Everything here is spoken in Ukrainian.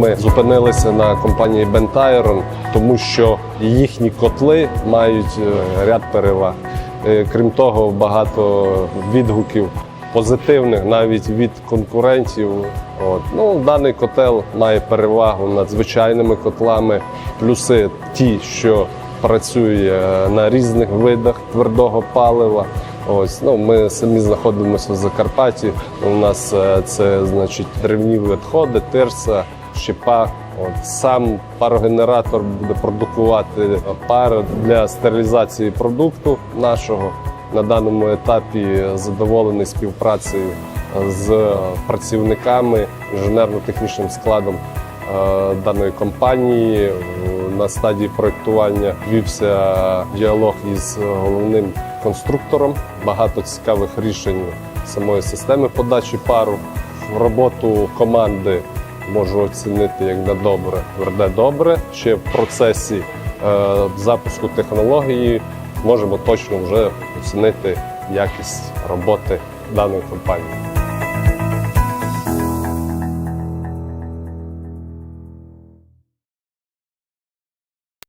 ми зупинилися на компанії Bentiron, тому що їхні котли мають е, ряд переваг. Е, Крім того, багато відгуків позитивних навіть від конкурентів. От. Ну, даний котел має перевагу над звичайними котлами. Плюси ті, що працює на різних видах твердого палива. Ось ну ми самі знаходимося в Закарпатті. У нас е, це значить древні відходи, тирса, щепа. От сам парогенератор буде продукувати пар для стерилізації продукту нашого. На даному етапі задоволений співпрацею з працівниками інженерно-технічним складом е, даної компанії. На стадії проєктування вівся діалог із головним конструктором. Багато цікавих рішень самої системи подачі пару. Роботу команди можу оцінити як на добре, тверде добре. Ще в процесі е, запуску технології можемо точно вже оцінити якість роботи даної компанії.